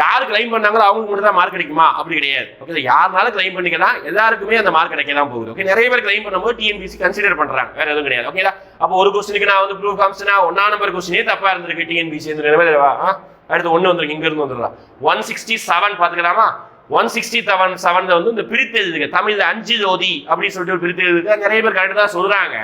யார் கிளைம் பண்ணாங்களோ அவங்களுக்கு மட்டும் தான் மார்க் கிடைக்குமா? அப்படி கிடையாது. ஓகே யாருனாலும் கிளைம் பண்ணிக்கலாம் எல்லாருக்குமே அந்த மார்க் கிடைக்க தான் போகுது. ஓகே நிறைய பேர் கிளைம் பண்ணும்போது டிஎன்பிசி கன்சிடர் பண்ணுறாங்க வேற எதுவும் கிடையாது. ஓகேடா அப்போ ஒரு கொஸ்டினுக்கு நான் வந்து ப்ரூஃப் காமிச்சுனா ஒன்னா நம்பர் கொஸ்டினே தப்பா இருந்திருக்கு. டிஎன்பிசி இந்த அடுத்து ஒன்று வந்துருக்கு இங்கிருந்து வந்துடலாம் ஒன் சிக்ஸ்டி செவன் பார்த்துக்கலாமா ஒன் சிக்ஸ்டி செவன் செவன்ல வந்து இந்த பிரித்து எழுதுங்க. தமிழ்ல அஞ்சு ஜோதி அப்படின்னு சொல்லிட்டு ஒரு பிரித்து எழுதுங்க. நிறைய பேர் கரெக்டாக தான் சொல்றாங்க.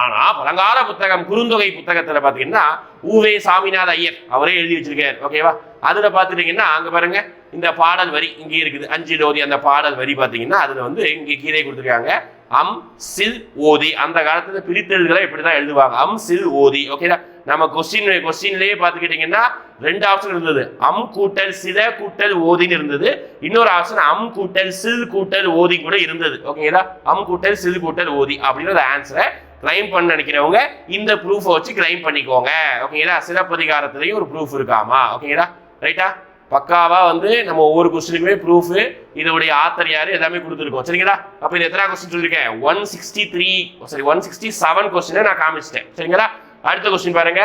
ஆனா பழங்கால புத்தகம் குறுந்தொகை புத்தகத்துல பாத்தீங்கன்னா ஊவே சாமிநாத ஐயர் அவரே எழுதி வச்சிருக்காரு. ஓகேவா அதுல பாத்துட்டீங்கன்னா அங்க பாருங்க இந்த பாடல் வரி இங்கே இருக்குது. அஞ்சு ஜோதி அந்த பாடல் வரி பாத்தீங்கன்னா அதுல வந்து இங்கே கீழே கொடுத்துருக்காங்க. அம் சில் ஓதி. அந்த காலத்துல பிரித்தெழுதுகளை இப்படிதான் எழுதுவாங்க. அம் சில் ஓதி. ஓகேடா நம்ம கொஸ்டின் கொஸ்டின்லயே பாத்துக்கிட்டீங்கன்னா ரெண்டு ஆப்ஷன் இருந்தது. அம் கூட்டல் சில கூட்டல் ஓதின்னு இருந்தது. இன்னொரு ஆப்ஷன் அம் கூட்டல் சில் கூட்டல் ஓதி கூட இருந்தது. ஓகேங்களா அம் கூட்டல் சில் கூட்டல் ஓதி அப்படின்ற ஆன்சரை கிளைம் பண்ண நினைக்கிறவங்க இந்த ப்ரூஃபை வச்சு கிளைம் பண்ணிக்கோங்க. ஓகேங்களா சிலப்பதிகாரத்திலையும் ஒரு ப்ரூஃப் இருக்காமா? ஓகேங்களா ரைட்டா பக்காவாக வந்து நம்ம ஒவ்வொரு கொஸ்டினுக்குமே ப்ரூஃபு இதோடைய ஆத்தர் யார் எல்லாமே கொடுத்துருக்கோம். சரிங்களா? அப்போ இது எத்தனை கொஸ்டின் சொல்லியிருக்கேன்? ஒன் சிக்ஸ்டி த்ரீ சரி ஒன் சிக்ஸ்டி செவன் கொஸ்டினை நான் காமிச்சிட்டேன். சரிங்களா? அடுத்த கொஸ்டின் பாருங்க.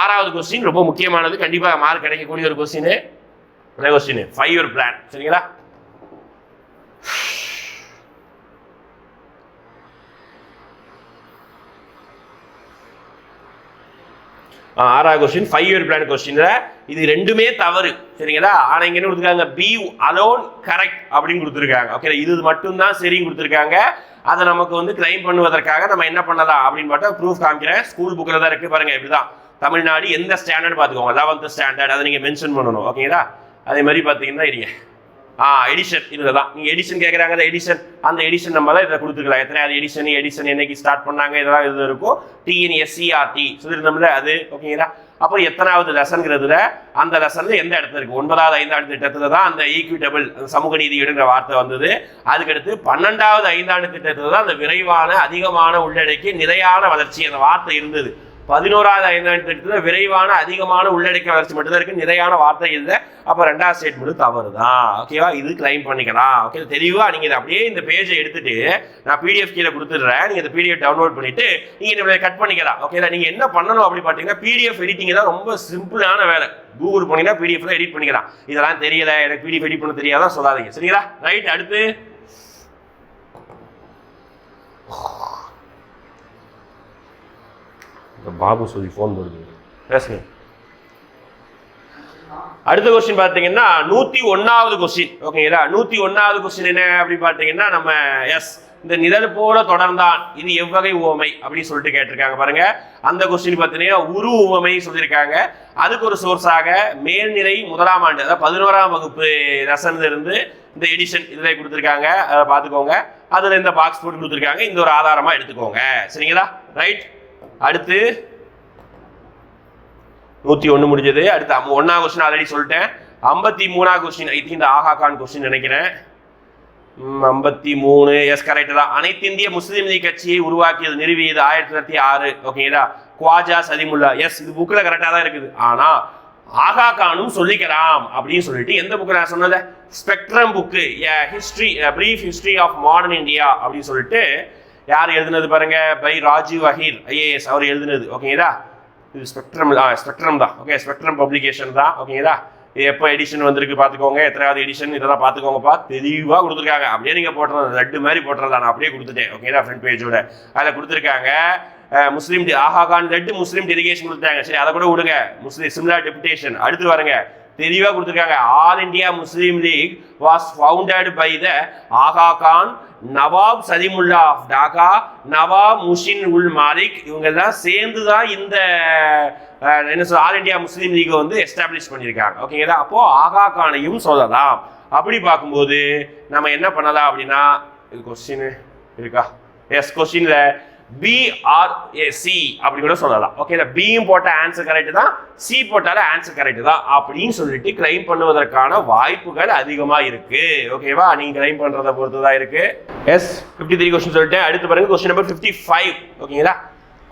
ஆறாவது கொஸ்டின் ரொம்ப முக்கியமானது. கண்டிப்பாக மார்க் கிடைக்கக்கூடிய ஒரு question question five year plan சரிங்களா? ஆறாவது கொஸ்டின் ஃபைவ் இயர் பிளான் கொஸ்டின்ல இது ரெண்டுமே தவறு. சரிங்களா? ஆனா இங்க என்ன கொடுத்துருக்காங்க? பி அலோன் கரெக்ட் அப்படின்னு கொடுத்துருக்காங்க. ஓகே இது மட்டும்தான் சரின்னு கொடுத்துருக்காங்க. அதை நமக்கு வந்து கிளைம் பண்ணுவதற்காக நம்ம என்ன பண்ணலாம் அப்படின்னு பார்த்தா ப்ரூஃப் காமிக்கிறேன் ஸ்கூல் புக்கில் தான் இருக்கு பாருங்க இப்படிதான். தமிழ்நாடு எந்த ஸ்டாண்டர்ட் பார்த்துக்கோங்க? லெவன்த் ஸ்டாண்டர்ட் அதை நீங்கள் மென்ஷன் பண்ணணும். ஓகேங்களா அதே மாதிரி பார்த்தீங்கன்னா இருங்க. ஆ எடிஷன் இதுல தான் எடிஷன் கேட்குறாங்க அந்த எடிஷன் அந்த எடிஷன் நம்ம தான் இதில் கொடுத்துருக்கலாம். எத்தனையாவது எடிஷன் எடிஷன் என்னைக்கு ஸ்டார்ட் பண்ணாங்க இதெல்லாம் இது இருக்கும். டிஎன்எஸ்சிஆர்டி சொல்லியிருந்தோம்ல அது ஓகேங்களா அப்புறம் எத்தனாவது லெசன்கிறதுல அந்த லெசன்ல எந்த இடத்துல இருக்கு? ஒன்பதாவது ஐந்தாண்டு திட்டத்துல தான் அந்த ஈக்விட்டபிள் சமூக நீதிங்கிற வார்த்தை வந்தது. அதுக்கடுத்து பன்னெண்டாவது ஐந்தாண்டு திட்டத்துல தான் அந்த விரைவான அதிகமான உள்ளடக்கி நிலையான வளர்ச்சி அந்த வார்த்தை இருந்தது. பதினோராவது ஐந்தாண்டு திட்டத்தில் விரைவான அதிகமான உள்ளடக்கிய வளர்ச்சி மட்டும்தான் இருக்கு. நிறையான வார்த்தை இல்லை. அப்போ ரெண்டாவது ஸ்டேட்மெண்ட் தவறு தான் ஓகேவா இது கிளைம் பண்ணிக்கலாம். ஓகே தெளிவாக நீங்கள் இதை அப்படியே இந்த பேஜை எடுத்துட்டு நான் பிடிஎஃப் கீழே கொடுத்துட்றேன். நீங்கள் இந்த பிடிஎஃப் டவுன்லோட் பண்ணிட்டு நீங்கள் இதை கட் பண்ணிக்கலாம். ஓகேங்களா நீங்கள் என்ன பண்ணணும் அப்படி பார்த்தீங்கன்னா பிடிஎஃப் எடிட்டிங் தான் ரொம்ப சிம்பிளான வேலை. கூகுள் போனீங்கன்னா பிடிஎஃப்ல எடிட் பண்ணிக்கலாம். இதெல்லாம் தெரியல. எனக்கு பிடிஎஃப் எடிட் பண்ண தெரியாதான் சொல்லாதீங்க. சரிங்களா? ரைட் அடுத்து. பாபு சொல்லி ஃபோன் போடுது. பேசுங்க. அடுத்த கொஸ்டின் பார்த்தீங்கன்னா நூற்றி ஒன்றாவது கொஸ்டின் ஓகேங்களா நூற்றி ஒன்றாவது கொஸ்டின் என்ன அப்படின்னு பார்த்தீங்கன்னா நம்ம எஸ் இந்த நிழல் போல தொடர்ந்தான். இது எவ்வகை உவமை அப்படின்னு சொல்லிட்டு கேட்டிருக்காங்க பாருங்க. அந்த கொஸ்டின் பார்த்தீங்கன்னா உரு உவமை சொல்லியிருக்காங்க. அதுக்கு ஒரு சோர்ஸாக மேல்நிலை முதலாம் ஆண்டு அதாவது பதினோராம் வகுப்பு லெசன்ல இருந்து இந்த எடிஷன் இதில் கொடுத்துருக்காங்க. அதை பார்த்துக்கோங்க. அதில் இந்த பாக்ஸ் போட்டு கொடுத்துருக்காங்க. இந்த ஒரு ஆதாரமாக எடுத்துக்கோங்க. சரிங்களா? ரைட் அடுத்து நூத்தி ஒன்று முடிஞ்சது. அடுத்து அம்- கொஸ்டின் ஆல்ரெடி சொல்லிட்டேன். ஐம்பத்தி மூணாவது கொஸ்டின் ஐ திங்க் இந்த ஆஹா கான் கொஸ்டின் நினைக்கிறேன். ஐம்பத்தி மூணு. எஸ் கரெக்ட் தான். அனைத்து இந்திய முஸ்லீம் லீக் கட்சியை உருவாக்கியது நிறுவியது ஆயிரத்தி தொள்ளாயிரத்தி ஆறு. ஓகேங்களா குவாஜா சதிமுல்லா எஸ் இது புக்கில் கரெக்டாக தான் இருக்குது. ஆனால் ஆகா கானும் சொல்லிக்கலாம் அப்படின்னு சொல்லிட்டு எந்த புக்கு நான் சொன்னதை? Spectrum book history brief history of modern India அப்படின்னு சொல்லிட்டு யார் எழுதுனது பாருங்க? பை ராஜீவ் அஹீர் ஐஏஎஸ் அவர் எழுதுனது. ஓகேங்களா இது ஸ்பெக்ட்ரம் ஸ்பெக்ட்ரம் தான். ஓகே ஸ்பெக்ட்ரம் பப்ளிகேஷன் தான். ஓகேங்களா இது எப்போ எடிஷன் வந்திருக்கு பார்த்துக்கோங்க. எத்தனாவது எடிஷன் இதெல்லாம் பார்த்துக்கோங்கப்பா. தெளிவாக கொடுத்துருக்காங்க. அப்படியே நீங்கள் போட்டுறது லட்டு மாதிரி போட்டுறதா நான் அப்படியே கொடுத்துட்டேன். ஓகேங்களா ஃப்ரண்ட் பேஜோட அதில் கொடுத்துருக்காங்க. முஸ்லீம் ஆஹா கான் லட்டு முஸ்லீம் டெலிகேஷன் கொடுத்தாங்க சரி அதை கூட விடுங்க. முஸ்லீம் சிம்லா டெபுடேஷன் அடுத்து வரங்க தெளிவாக கொடுத்துருக்காங்க. All India Muslim League was founded by the Aga Khan Nawab Salimullah of Dhaka Nawab Mohsin ul Malik இவங்க எல்லாம் சேர்ந்து தான் இந்த என்ன சொல் ஆல் இந்தியா முஸ்லீம் லீகை வந்து எஸ்டாப்ளிஷ் பண்ணியிருக்காங்க. ஓகேங்களா அப்போ ஆகா கானையும் சொல்லலாம். அப்படி பார்க்கும்போது நம்ம என்ன பண்ணலாம் அப்படின்னா இது கொஸ்டின் இருக்கா? எஸ் கொஸ்டின்ல பிஆர்ஏசி அப்படி கூட சொல்லலாம். ஓகே பியும் போட்ட ஆன்சர் கரெக்ட் தான் சி போட்டாலும் ஆன்சர் கரெக்ட் தான் அப்படின்னு சொல்லிட்டு கிளைம் பண்ணுவதற்கான வாய்ப்புகள் அதிகமாக இருக்கு. ஓகேவா நீங்க கிளைம் பண்றதை பொறுத்து தான் இருக்கு. எஸ் ஃபிஃப்டி த்ரீ கொஸ்டின் சொல்லிட்டு அடுத்து பாருங்க கொஸ்டின் நம்பர் ஃபிஃப்டி ஃபைவ் ஓகேங்களா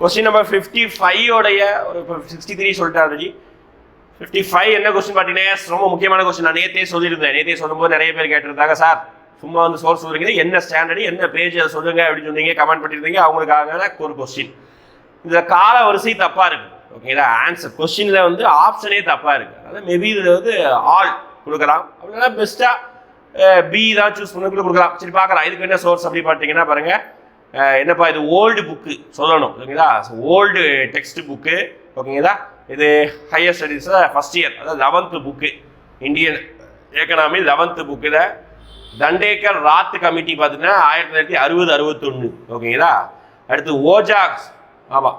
கொஸ்டின் நம்பர் ஃபிஃப்டி ஃபைவ் உடைய ஒரு சிக்ஸ்டி த்ரீ சொல்லிட்டேன் ஆல்ரெடி ஃபிஃப்டி ஃபைவ் என்ன கொஸ்டின் பார்த்தீங்கன்னா ரொம்ப முக்கியமான கொஸ்டின் நான் நேத்தே சொல்லியிருந்தேன். நேத்தே சொல்லும்போது நிறைய பேர் கேட்டிருந்தாங்க சார். சும்மா வந்து சோர்ஸ் சொல்றீங்க என்ன ஸ்டாண்டர்டு என்ன பேஜ் அதை சொல்லுங்க அப்படின்னு சொன்னீங்க கமெண்ட் பண்ணியிருந்தீங்க அவங்களுக்காக ஒரு கொஸ்டின் இந்த கால வரிசை தப்பாக இருக்கு ஓகேங்களா ஆன்சர் கொஸ்டினில் வந்து ஆப்ஷனே தப்பாக இருக்குது அதாவது மேபி இதில் வந்து ஆல் கொடுக்கலாம். அப்படின்னா பெஸ்ட்டாக பி தான் சூஸ் பண்ணி கூட கொடுக்கலாம். சரி பார்க்கலாம். இதுக்கு என்ன சோர்ஸ் அப்படி பார்த்தீங்கன்னா பாருங்கள் என்னப்பா இது ஓல்டு புக்கு சொல்லணும். ஓகேங்களா ஓல்டு டெக்ஸ்ட் புக்கு ஓகேங்களா இது ஹையர் ஸ்டடீஸில் ஃபஸ்ட் இயர் அதாவது eleventh book Indian economy eleventh புக்கில் தண்டேக்கர் ராத் கமிட்டி பார்த்தீங்கன்னா ஆயிரத்தி தொள்ளாயிரத்தி அறுபது அறுபத்தொன்று ஓகேங்களா? அடுத்து ஓஜாக்ஸ் ஆமாம்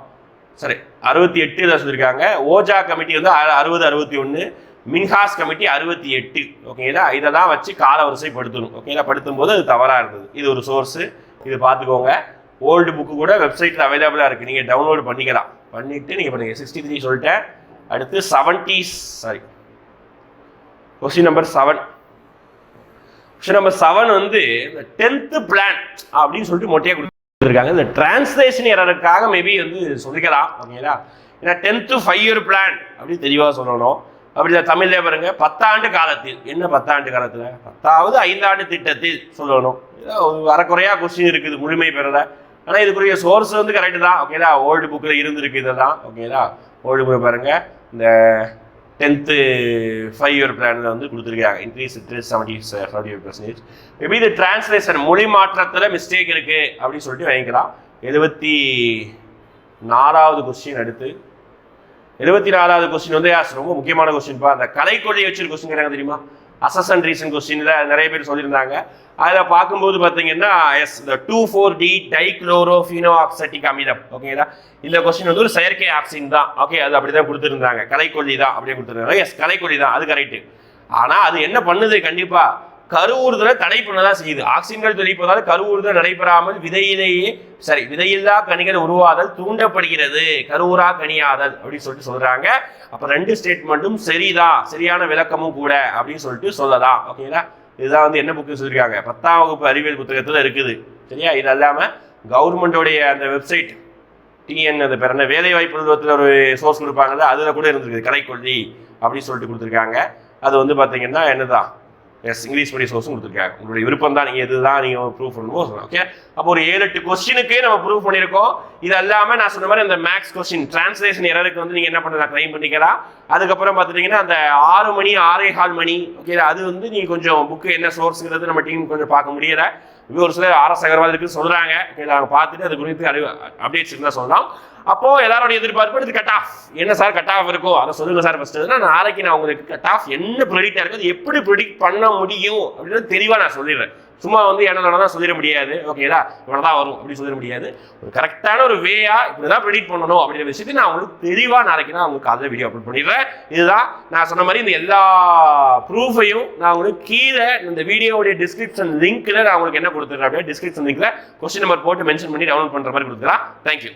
சரி அறுபத்தி எட்டு தான் சொல்லியிருக்காங்க ஓஜா கமிட்டி வந்து அ- அறுபது அறுபத்தி ஒன்று மின்ஹாஸ் கமிட்டி அறுபத்தி எட்டு. ஓகேங்களா? இதை தான் வச்சு கால வரிசைப்படுத்தணும் ஓகேங்களா? படுத்தும் போது அது தவறாக இருந்தது. இது ஒரு சோர்ஸு. இது பார்த்துக்கோங்க ஓல்டு புக்கு கூட வெப்சைட்டில் அவைலபிளாக இருக்குது நீங்கள் டவுன்லோடு பண்ணிக்கலாம். பண்ணிவிட்டு நீங்கள் பண்ணுங்கள் சிக்ஸ்டி த்ரீ சொல்லிட்டேன். அடுத்து seventy sorry question number seven question நம்ம செவன் வந்து இந்த டென்த்து பிளான் அப்படின்னு சொல்லிட்டு மொட்டையாக கொடுத்துருக்காங்க. இந்த டிரான்ஸ்லேஷன் எரருக்காக மேபி வந்து சொல்லிக்கலாம் ஓகேங்களா ஏன்னா டென்த்து ஃபைவ் இயர் பிளான் அப்படின்னு தெளிவாக சொல்லணும். அப்படி இந்த தமிழ்ல பாருங்க பத்தாண்டு காலத்தில். என்ன பத்தாண்டு காலத்தில்? பத்தாவது ஐந்தாண்டு திட்டத்தில் சொல்லணும். ஏதோ ஒரு வரக்குறையா கொஸ்டின் இருக்குது முழுமை பெறல. ஆனால் இதுக்குரிய சோர்ஸ் வந்து கரெக்டு தான் ஓகேங்களா ஓல்டு புக்கில் இருந்திருக்கு இதெல்லாம் ஓகேங்களா ஓல்டு புக் பாருங்க இந்த டென்த்து ஃபைவ் இயர் பிளானில் வந்து கொடுத்துருக்காங்க increase interest seventy seventy five percentage maybe இது டிரான்ஸ்லேஷன் மொழி மாற்றத்தில் மிஸ்டேக் இருக்குது அப்படின்னு சொல்லிட்டு வாங்கிக்கலாம். எழுபத்தி நாலாவது கொஸ்டின் அடுத்து. எழுபத்தி நாலாவது கொஸ்டின் வந்து ரொம்ப முக்கியமான கொஸ்டின்ப்பா அந்த கலைக்கொள்ளி வச்சுருக்க கொஸ்டின் கேட்குறாங்க தெரியுமா? அசசன் ரீசன் கொஸ்டின்ல நிறைய பேர் சொல்லியிருந்தாங்க. அதில் பார்க்கும்போது பார்த்தீங்கன்னா எஸ் இந்த two four D dichlorophenoxy acetic அமிலம் ஓகேங்களா இந்த கொஸ்டின் வந்து ஒரு செயற்கை ஆக்சின் தான். ஓகே அது அப்படி தான் கொடுத்துருந்தாங்க. கலைக்கொல்லி தான் அப்படியே கொடுத்துருந்தாங்க. எஸ் கலைக்கொல்லி தான். அது கரெக்ட் ஆனால் அது என்ன பண்ணுது? கண்டிப்பாக கருவுறுதலை தடை பண்ணதான் செய்யுது. ஆக்சிஜன்கள் தெளிப்பதால் கருவுறுதல் நடைபெறாமல் விதையிலேயே சரி விதையில்லா கனிகள் உருவாதல் தூண்டப்படுகிறது. கருவுரா கனியாதல் அப்படின்னு சொல்லிட்டு சொல்றாங்க. அப்ப ரெண்டு ஸ்டேட்மெண்ட்டும் சரிதான் சரியான விளக்கமும் கூட அப்படின்னு சொல்லிட்டு சொல்லலாம். ஓகேங்களா இதுதான் வந்து என்ன புக்கு சொல்லியிருக்காங்க பத்தாம் வகுப்பு அறிவியல் புத்தகத்துல இருக்குது. சரியா? இது இல்லாம கவர்மெண்டோடைய அந்த வெப்சைட் டிஎன் அது பிறந்த வேலை வாய்ப்பு நிறுவனத்தில் ஒரு சோர்ஸ் கொடுப்பாங்கல்ல அதில் கூட இருந்திருக்கு. கலைக்கொல்லி அப்படின்னு சொல்லிட்டு கொடுத்துருக்காங்க. அது வந்து பார்த்தீங்கன்னா என்னதான்? எஸ் இங்கிலீஷ் மீடியம் சோர்ஸும் கொடுத்துருக்காங்க. உங்களுடைய விருப்பம் தான் நீங்கள் இதுதான் நீங்கள் ப்ரூவ் பண்ணுமோ ஓகே அப்போ ஒரு ஏழு எட்டு கொஸ்டினுக்கு நம்ம ப்ரூவ் பண்ணியிருக்கோம். இது இல்லாமல் நான் சொன்ன மாதிரி அந்த மேக்ஸ் கொஸ்டின் டிரான்ஸ்லேஷன் எரருக்கு வந்து நீங்கள் என்ன பண்ணலாம் க்ளைம் பண்ணிக்கலாம் அதுக்கப்புறம் பார்த்துட்டிங்கன்னா அந்த ஆறு மணி ஆறே கால் மணி ஓகே அது வந்து நீங்கள் கொஞ்சம் புக்கு என்ன சோர்ஸுங்கிறது நம்ம டீம் கொஞ்சம் பார்க்க முடியலை. இவ்வளோ ஒரு சிலர் ஆர்எஸ் அகர்வால் இருக்குன்னு சொல்கிறாங்க நாங்கள் பார்த்துட்டு அது குறித்து அறிவு அப்டேட்ஸ் இருந்தால் சொல்லலாம் அப்போ எல்லாரோட எதிர்பார்ப்பு இது கட் ஆஃப் என்ன சார் கட் ஆஃப் இருக்கோ அதை சொல்லுங்க சார் ஃபர்ஸ்ட் நாளைக்கு நான் உங்களுக்கு கட் ஆஃப் என்ன ப்ரெடிக்டாக இருக்குது அது எப்படி ப்ரெடிக்ட் பண்ண முடியும் அப்படின்னு தெளிவாக நான் சொல்லிடுறேன். சும்மா வந்து என்ன தான் சொல்லிட முடியாது. ஓகேடா இவ்வளோ தான் வரும். அப்படின்னு சொல்லிட முடியாது. ஒரு கரெக்டான ஒரு வேயா இப்படி தான் ப்ரெடிக்ட் பண்ணணும் அப்படிங்கிற விஷயத்தை நான் உங்களுக்கு தெளிவாக நாளைக்கு நான் உங்களுக்கு அதில் வீடியோ அப்லோட் பண்ணிடுறேன். இதுதான் நான் சொன்ன மாதிரி இந்த எல்லா ப்ரூஃபையும் நான் உங்களுக்கு கீழே இந்த வீடியோவுடைய டிஸ்கிரிப்ஷன் லிங்க்கில் நான் உங்களுக்கு என்ன கொடுத்துருக்கேன் அப்படின்னா டிஸ்கிரிப்ஷன் லிங்க்ல கொஸ்டின் நம்பர் போட்டு மென்ஷன் பண்ணி டவுன்லோட் பண்ணுற மாதிரி கொடுத்துறேன் தேங்க்யூ